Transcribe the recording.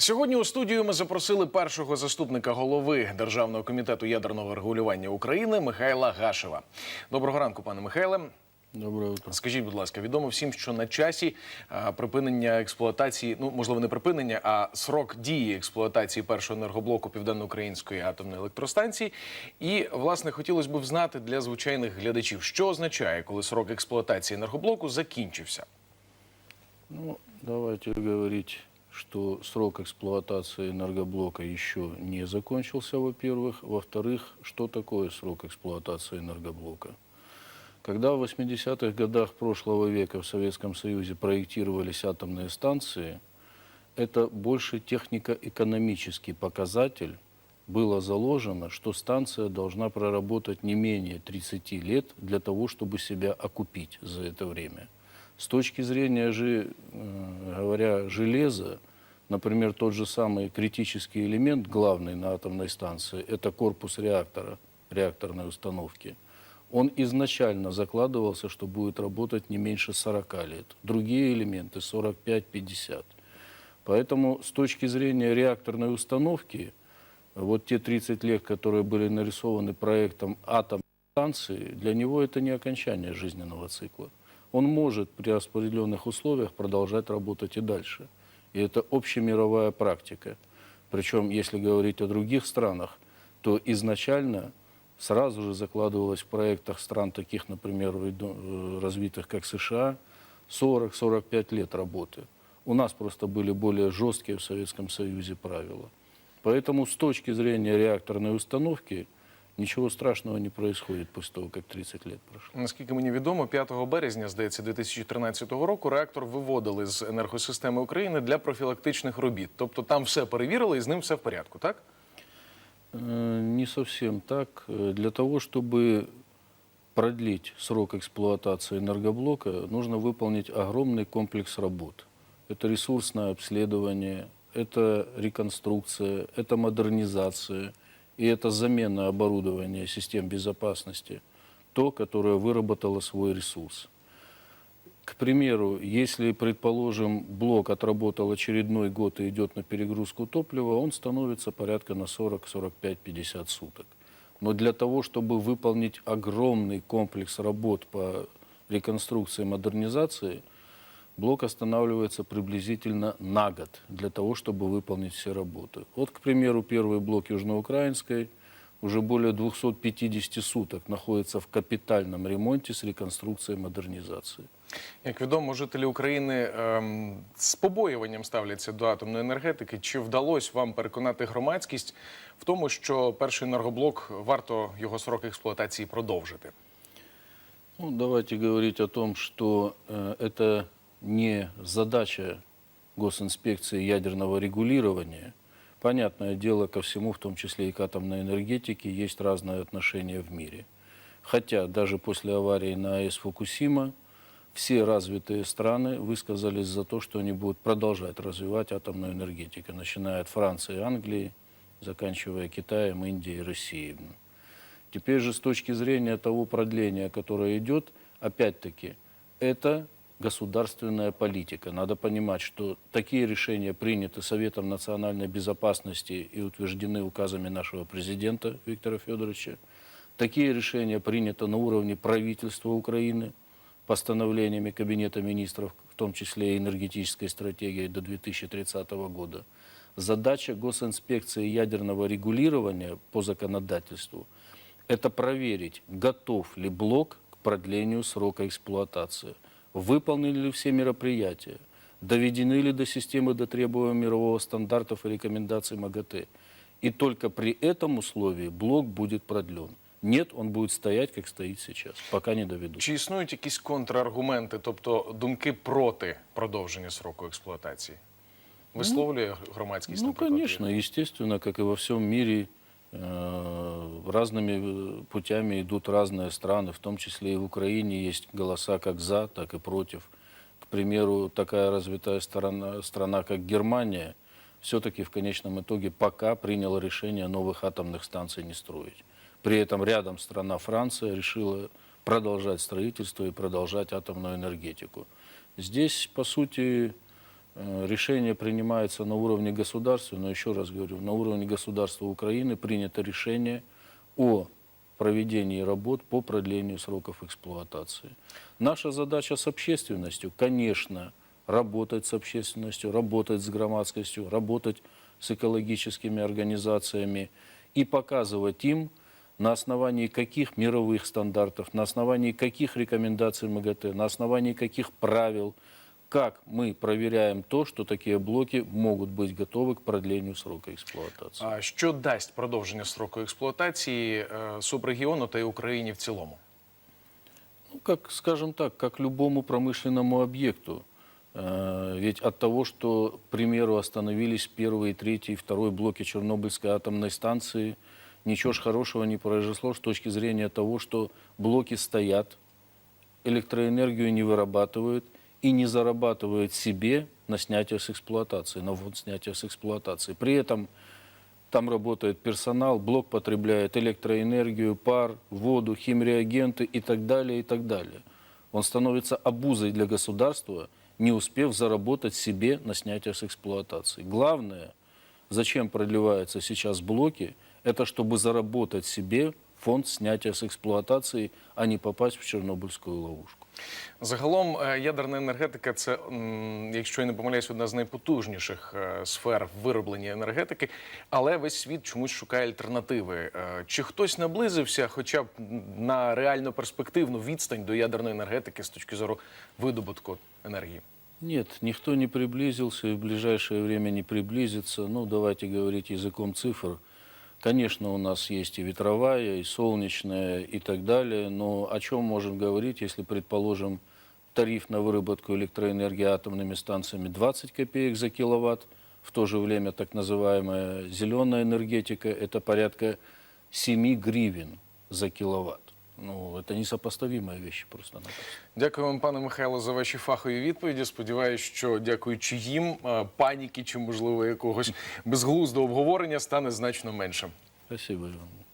Сьогодні у студію ми запросили першого заступника голови Державного комітету ядерного регулювання України Михайла Гашева. Доброго ранку, пане Михайле. Доброе утро. Скажіть, будь ласка, відомо всім, що на часі а, припинення експлуатації, ну можливо, не припинення, а срок дії експлуатації першого енергоблоку Південноукраїнської атомної електростанції. І власне хотілося б знати для звичайних глядачів, що означає, коли срок експлуатації енергоблоку закінчився. Ну, давайте говорить, что срок эксплуатации энергоблока еще не закончился, во-первых. Во-вторых, что такое срок эксплуатации энергоблока? Когда в 80-х годах прошлого века в Советском Союзе проектировались атомные станции, это больше технико-экономический показатель. Было заложено, что станция должна проработать не менее 30 лет для того, чтобы себя окупить за это время. С точки зрения же, э, говоря, железа, например, тот же самый критический элемент, главный на атомной станции, это корпус реактора, реакторной установки. Он изначально закладывался, что будет работать не меньше 40 лет. Другие элементы 45-50. Поэтому с точки зрения реакторной установки, вот те 30 лет, которые были нарисованы проектом атомной станции, для него это не окончание жизненного цикла. Он может при определенных условиях продолжать работать и дальше. И это общемировая практика. Причем, если говорить о других странах, то изначально сразу же закладывалось в проектах стран, таких, например, э, развитых, как США, 40-45 лет работы. У нас просто были более жесткие в Советском Союзе правила. Поэтому с точки зрения реакторной установки ничего страшного не происходит после того, как 30 лет прошло. Наскільки мені відомо, 5 березня, здається, 2013 року реактор виводили з енергосистеми України для профілактичних робіт. Тобто там все перевірили і з ним все в порядку, так? Э, Не совсем так. Э, Для того, чтобы продлить срок эксплуатации энергоблока, нужно выполнить огромный комплекс работ. Это ресурсное обследование, это реконструкция, это модернизация и это замена оборудования систем безопасности, то, которое выработало свой ресурс. К примеру, если, предположим, блок отработал очередной год и идет на перегрузку топлива, он становится порядка на 40, 45, 50 суток. Но для того, чтобы выполнить огромный комплекс работ по реконструкции и модернизации, блок останавливается приблизительно на год для того, чтобы выполнить все работы. Вот, к примеру, первый блок Южноукраинской уже более 250 суток находится в капитальном ремонте с реконструкцией и модернизацией. Як відомо, жителі України ем, з побоюванням ставляться до атомної енергетики. Чи вдалося вам переконати громадськість в тому, що перший енергоблок варто його срок експлуатації продовжити? Ну, давайте говорить о том, что э, это не задача госинспекции ядерного регулирования. Понятное дело, ко всему, в том числе и к атомной энергетике, есть разные отношения в мире. Хотя даже после аварии на АЭС Фукусима все развитые страны высказались за то, что они будут продолжать развивать атомную энергетику, начиная от Франции и Англии, заканчивая Китаем, Индией и Россией. Теперь же с точки зрения того продления, которое идет, опять-таки, это государственная политика. Надо понимать, что такие решения приняты Советом национальной безопасности и утверждены указами нашего президента Виктора Федоровича. Такие решения приняты на уровне правительства Украины, постановлениями Кабинета министров, в том числе и энергетической стратегией до 2030 года. Задача госинспекции ядерного регулирования по законодательству – это проверить, готов ли блок к продлению срока эксплуатации, выполнены ли все мероприятия, доведены ли до системы до требуемого мирового стандартов и рекомендаций МАГАТЭ. И только при этом условии блок будет продлен. Нет, он будет стоять, как стоит сейчас, пока не доведут. Чи існують якісь контраргументи, тобто думки проти продовження сроку експлуатації? Висловлює громадськість? Ну, наприклад, конечно, естественно, как и во всем мире, э, разными э, путями идут разные страны, в том числе и в Украине есть голоса как за, так и против. К примеру, такая развитая страна, страна как Германия, все-таки в конечном итоге пока приняла решение новых атомных станций не строить. При этом рядом страна Франция решила продолжать строительство и продолжать атомную энергетику. Здесь, по сути, э, решение принимается на уровне государства, но еще раз говорю, на уровне государства Украины принято решение о проведении работ по продлению сроков эксплуатации. Наша задача с общественностью, конечно, работать с общественностью, работать с громадскостью, работать с экологическими организациями и показывать им, на основании каких мировых стандартов, на основании каких рекомендаций МАГАТЭ, на основании каких правил, как мы проверяем то, что такие блоки могут быть готовы к продлению срока эксплуатации. А що дасть продовження строку експлуатації е, субрегіону та й Україні в цілому? Ну, как, скажем так, как любому промышленному объекту. Э, Ведь от того, что, к примеру, остановились первый, третий, второй блоки Чернобыльской атомной станции, ничего ж хорошего не произошло с точки зрения того, что блоки стоят, электроэнергию не вырабатывают и не зарабатывают себе на снятие с эксплуатации, на ввод снятия с эксплуатации. При этом там работает персонал, блок потребляет электроэнергию, пар, воду, химреагенты и так далее, и так далее. Он становится обузой для государства, не успев заработать себе на снятие с эксплуатации. Главное, зачем продлеваются сейчас блоки, это чтобы заработать себе фонд снятия с эксплуатации, а не попасть в чернобыльскую ловушку. Загалом е, ядерна енергетика це, якщо я не помиляюсь, одна з найпотужніших е, сфер в виробленні енергетики, але весь світ чомусь шукає альтернативи. Е, Чи хтось наблизився, хоча б на реально перспективну відстань до ядерної енергетики з точки зору видобутку енергії? Нет, никто не приблизился и в ближайшее время не приблизится. Ну, давайте говорить языком цифр. Конечно, у нас есть и ветровая, и солнечная, и так далее, но о чем можем говорить, если, предположим, тариф на выработку электроэнергии атомными станциями 20 копеек за киловатт, в то же время так называемая зеленая энергетика – это порядка 7 гривен за киловатт. Ну, это несопоставимые вещи просто-напросто. Дякую вам, пане Михайло, за ваші фахові відповіді. Сподіваюсь, що дякуючи їм, е, паніки чи, можливо, якогось безглуздого обговорення стане значно менше. Спасибо вам.